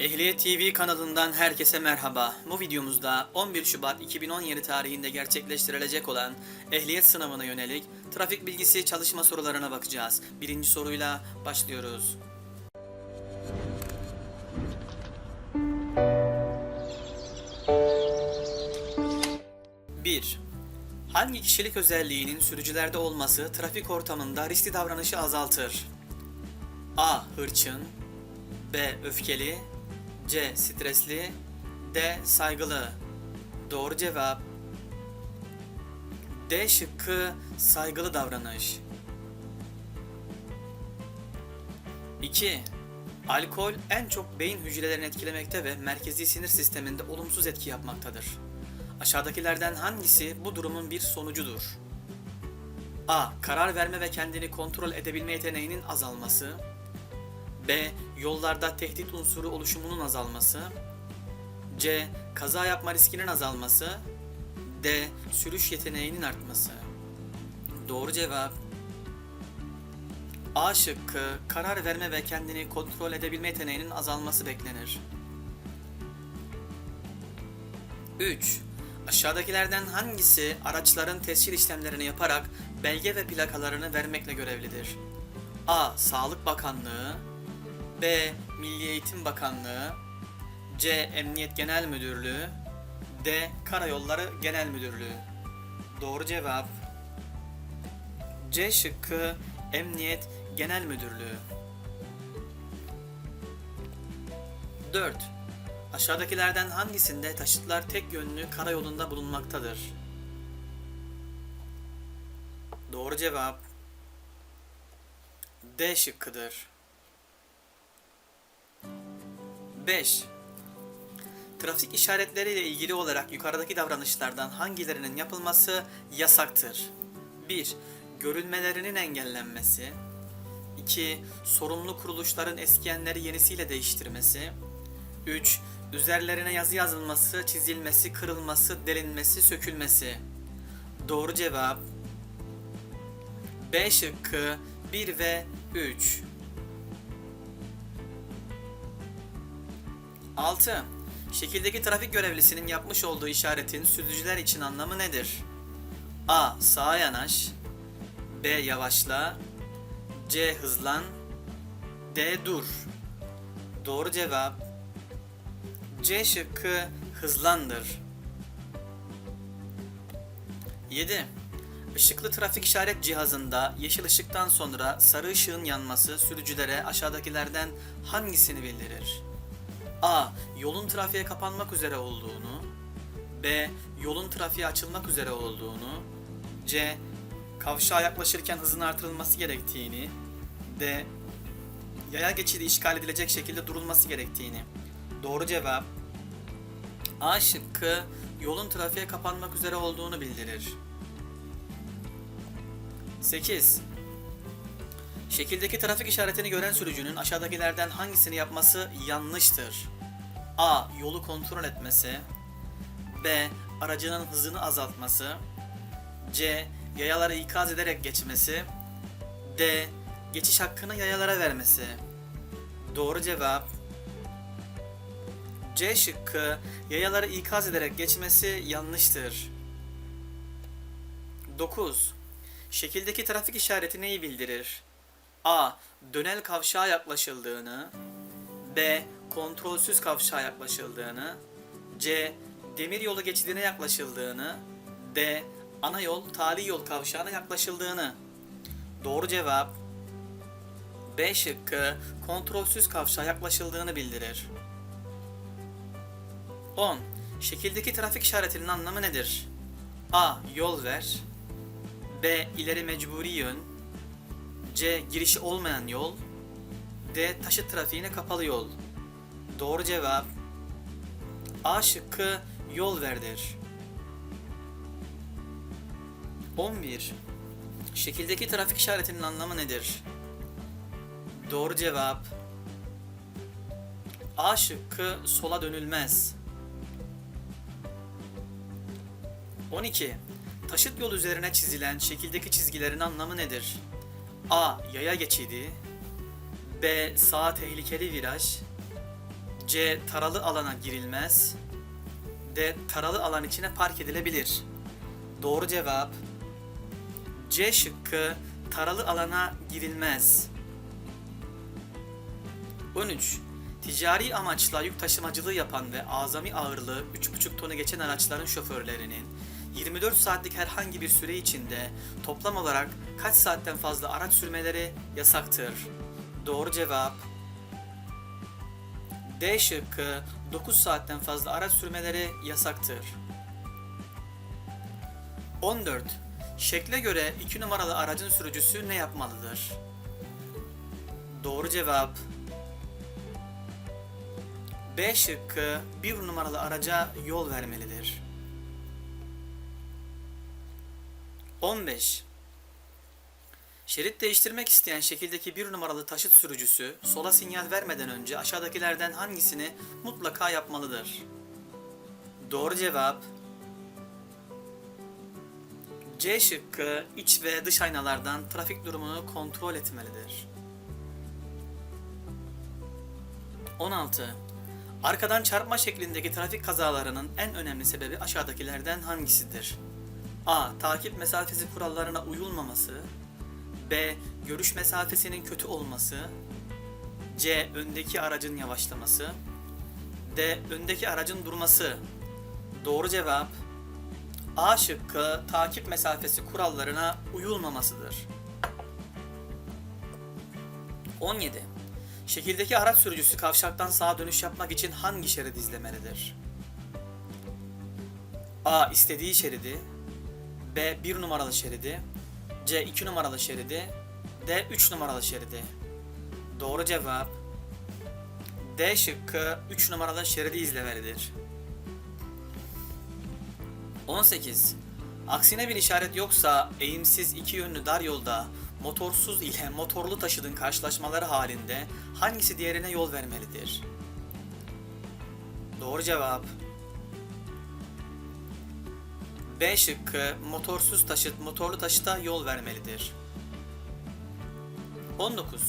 Ehliyet TV kanalından herkese merhaba. Bu videomuzda 11 Şubat 2017 tarihinde gerçekleştirilecek olan ehliyet sınavına yönelik trafik bilgisi çalışma sorularına bakacağız. Birinci soruyla başlıyoruz. Bir, Hangi kişilik özelliğinin sürücülerde olması trafik ortamında riskli davranışı azaltır? A. Hırçın B. Öfkeli C. Stresli D. Saygılı Doğru cevap D şıkkı saygılı davranış 2. Alkol en çok beyin hücrelerini etkilemekte ve merkezi sinir sisteminde olumsuz etki yapmaktadır. Aşağıdakilerden hangisi bu durumun bir sonucudur? A. Karar verme ve kendini kontrol edebilme yeteneğinin azalması B. Yollarda tehdit unsuru oluşumunun azalması. C. Kaza yapma riskinin azalması. D. Sürüş yeteneğinin artması. Doğru cevap A şıkkı karar verme ve kendini kontrol edebilme yeteneğinin azalması beklenir. 3. Aşağıdakilerden hangisi araçların tescil işlemlerini yaparak belge ve plakalarını vermekle görevlidir? A. Sağlık Bakanlığı B. Milli Eğitim Bakanlığı C. Emniyet Genel Müdürlüğü D. Karayolları Genel Müdürlüğü Doğru cevap C şıkkı Emniyet Genel Müdürlüğü 4. Aşağıdakilerden hangisinde taşıtlar tek yönlü karayolunda bulunmaktadır? Doğru cevap D şıkkıdır. 5. Trafik işaretleriyle ilgili olarak yukarıdaki davranışlardan hangilerinin yapılması yasaktır? 1. Görülmelerinin engellenmesi 2. Sorumlu kuruluşların eskiyenleri yenisiyle değiştirmesi 3. Üzerlerine yazı yazılması, çizilmesi, kırılması, delinmesi, sökülmesi Doğru cevap B şıkkı 1 ve 3 6. Şekildeki trafik görevlisinin yapmış olduğu işaretin sürücüler için anlamı nedir? A. Sağa yanaş B. Yavaşla C. Hızlan D. Dur Doğru cevap C şıkkı hızlandır. 7. Işıklı trafik işaret cihazında yeşil ışıktan sonra sarı ışığın yanması sürücülere aşağıdakilerden hangisini bildirir? A. Yolun trafiğe kapanmak üzere olduğunu B. Yolun trafiğe açılmak üzere olduğunu C. Kavşağa yaklaşırken hızın artırılması gerektiğini D. Yaya geçidi işgal edilecek şekilde durulması gerektiğini Doğru cevap A şıkkı yolun trafiğe kapanmak üzere olduğunu bildirir. 8. Şekildeki trafik işaretini gören sürücünün aşağıdakilerden hangisini yapması yanlıştır? A. Yolu kontrol etmesi B. Aracının hızını azaltması C. Yayaları ikaz ederek geçmesi D. Geçiş hakkını yayalara vermesi Doğru cevap C şıkkı yayaları ikaz ederek geçmesi yanlıştır. 9. Şekildeki trafik işareti neyi bildirir? A. Dönel kavşağa yaklaşıldığını B. Kontrolsüz kavşağa yaklaşıldığını C. Demir yolu geçidine yaklaşıldığını D. Ana yol tali yol kavşağına yaklaşıldığını Doğru cevap B şıkkı kontrolsüz kavşağa yaklaşıldığını bildirir. 10. Şekildeki trafik işaretinin anlamı nedir? A. Yol ver B. İleri mecburi yön C. Girişi olmayan yol D. Taşıt trafiğine kapalı yol Doğru cevap A şıkkı yol verdir. 11. Şekildeki trafik işaretinin anlamı nedir? Doğru cevap A şıkkı sola dönülmez. 12. Taşıt yol üzerine çizilen şekildeki çizgilerin anlamı nedir? A. Yaya geçidi B. Sağ tehlikeli viraj C. Taralı alana girilmez. D. Taralı alan içine park edilebilir. Doğru cevap C şıkkı taralı alana girilmez. 13. Ticari amaçla yük taşımacılığı yapan ve azami ağırlığı 3,5 tonu geçen araçların şoförlerinin 24 saatlik herhangi bir süre içinde toplam olarak kaç saatten fazla araç sürmeleri yasaktır? Doğru cevap D şıkkı 9 saatten fazla araç sürmeleri yasaktır. 14. Şekle göre 2 numaralı aracın sürücüsü ne yapmalıdır? Doğru cevap B şıkkı 1 numaralı araca yol vermelidir. 15. Şerit değiştirmek isteyen şekildeki bir numaralı taşıt sürücüsü sola sinyal vermeden önce aşağıdakilerden hangisini mutlaka yapmalıdır? Doğru cevap C şıkkı iç ve dış aynalardan trafik durumunu kontrol etmelidir. 16. Arkadan çarpma şeklindeki trafik kazalarının en önemli sebebi aşağıdakilerden hangisidir? A. Takip mesafesi kurallarına uyulmaması. B. Görüş mesafesinin kötü olması. C. Öndeki aracın yavaşlaması. D. Öndeki aracın durması. Doğru cevap A şıkkı takip mesafesi kurallarına uyulmamasıdır. 17. Şekildeki araç sürücüsü kavşaktan sağa dönüş yapmak için hangi şeridi izlemelidir? A. istediği şeridi B. 1 numaralı şeridi C. 2 numaralı şeridi D. 3 numaralı şeridi Doğru cevap D şıkkı 3 numaralı şeridi izlemelidir. 18. Aksine bir işaret yoksa eğimsiz iki yönlü dar yolda motorsuz ile motorlu taşıtın karşılaşmaları halinde hangisi diğerine yol vermelidir? Doğru cevap B şıkkı motorsuz taşıt motorlu taşıta yol vermelidir. 19.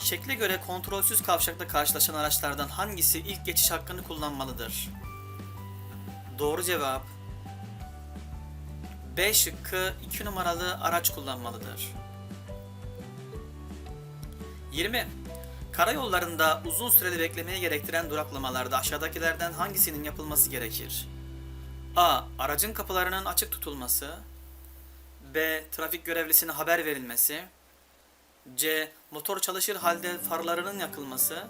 Şekle göre kontrolsüz kavşakta karşılaşan araçlardan hangisi ilk geçiş hakkını kullanmalıdır? Doğru cevap B şıkkı 2 numaralı araç kullanmalıdır. 20. Karayollarında uzun süreli beklemeye gerektiren duraklamalarda aşağıdakilerden hangisinin yapılması gerekir? A. Aracın kapılarının açık tutulması. B. Trafik görevlisine haber verilmesi. C. Motor çalışır halde farlarının yakılması.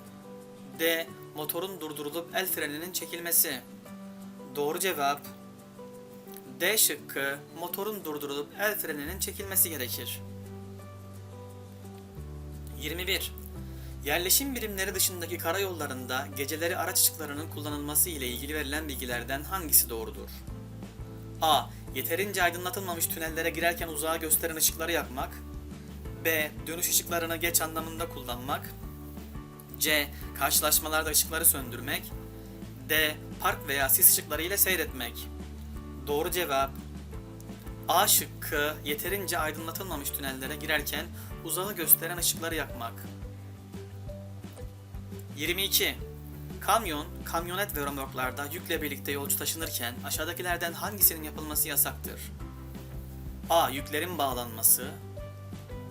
D. Motorun durdurulup el freninin çekilmesi. Doğru cevap D şıkkı motorun durdurulup el freninin çekilmesi gerekir. 21. Yerleşim birimleri dışındaki karayollarında geceleri araç ışıklarının kullanılması ile ilgili verilen bilgilerden hangisi doğrudur? A. Yeterince aydınlatılmamış tünellere girerken uzağa gösteren ışıkları yakmak. B. Dönüş ışıklarını geç anlamında kullanmak. C. Karşılaşmalarda ışıkları söndürmek. D. Park veya sis ışıkları ile seyretmek. Doğru cevap A şıkkı yeterince aydınlatılmamış tünellere girerken uzağı gösteren ışıkları yakmak. 22. Kamyon, kamyonet ve römorklarda yükle birlikte yolcu taşınırken aşağıdakilerden hangisinin yapılması yasaktır? A. Yüklerin bağlanması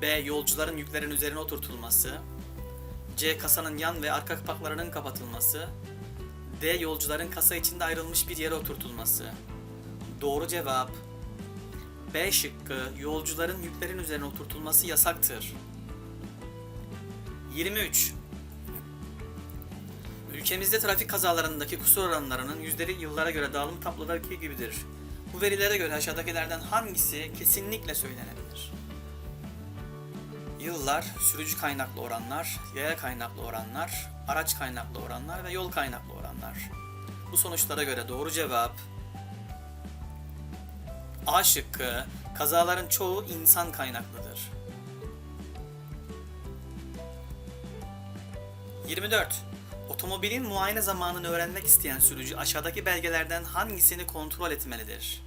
B. Yolcuların yüklerin üzerine oturtulması C. Kasanın yan ve arka kapaklarının kapatılması D. Yolcuların kasa içinde ayrılmış bir yere oturtulması Doğru cevap B şıkkı yolcuların yüklerin üzerine oturtulması yasaktır. 23. Ülkemizde trafik kazalarındaki kusur oranlarının yüzleri yıllara göre dağılım tablodaki gibidir. Bu verilere göre aşağıdakilerden hangisi kesinlikle söylenebilir? Yıllar, sürücü kaynaklı oranlar, yaya kaynaklı oranlar, araç kaynaklı oranlar ve yol kaynaklı oranlar. Bu sonuçlara göre doğru cevap A şıkkı kazaların çoğu insan kaynaklıdır. 24. Otomobilin muayene zamanını öğrenmek isteyen sürücü aşağıdaki belgelerden hangisini kontrol etmelidir?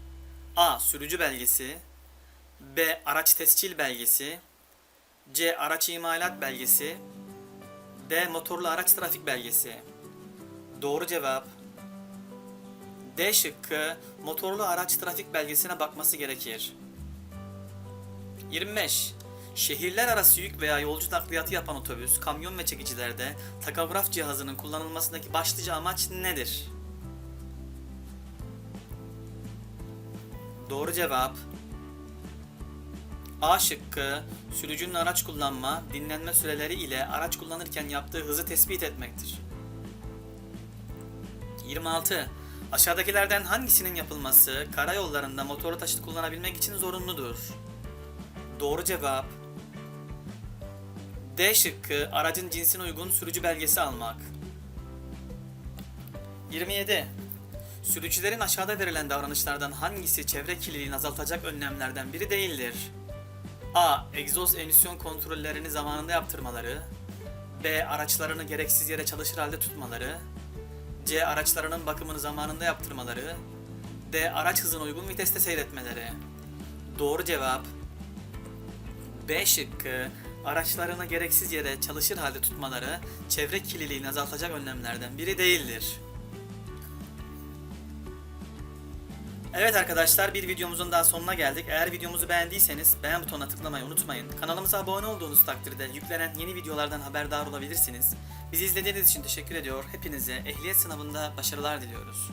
A. Sürücü belgesi B. Araç tescil belgesi C. Araç imalat belgesi D. Motorlu araç trafik belgesi Doğru cevap. D şıkkı motorlu araç trafik belgesine bakması gerekir. 25. Şehirler arası yük veya yolcu nakliyatı yapan otobüs, kamyon ve çekicilerde takograf cihazının kullanılmasındaki başlıca amaç nedir? Doğru cevap. A şıkkı sürücünün araç kullanma, dinlenme süreleri ile araç kullanırken yaptığı hızı tespit etmektir. 26. Aşağıdakilerden hangisinin yapılması karayollarında motorlu taşıt kullanabilmek için zorunludur? Doğru cevap. D şıkkı aracın cinsine uygun sürücü belgesi almak. 27. Sürücülerin aşağıda verilen davranışlardan hangisi çevre kirliliğini azaltacak önlemlerden biri değildir? A. Egzoz emisyon kontrollerini zamanında yaptırmaları. B. Araçlarını gereksiz yere çalışır halde tutmaları. C. Araçlarının bakımını zamanında yaptırmaları. D. Araç hızına uygun viteste seyretmeleri. Doğru cevap B şıkkı araçlarını gereksiz yere çalışır halde tutmaları çevre kirliliğini azaltacak önlemlerden biri değildir. Evet arkadaşlar bir videomuzun daha sonuna geldik. Eğer videomuzu beğendiyseniz beğen butonuna tıklamayı unutmayın. Kanalımıza abone olduğunuz takdirde yüklenen yeni videolardan haberdar olabilirsiniz. Bizi izlediğiniz için teşekkür ediyor. Hepinize ehliyet sınavında başarılar diliyoruz.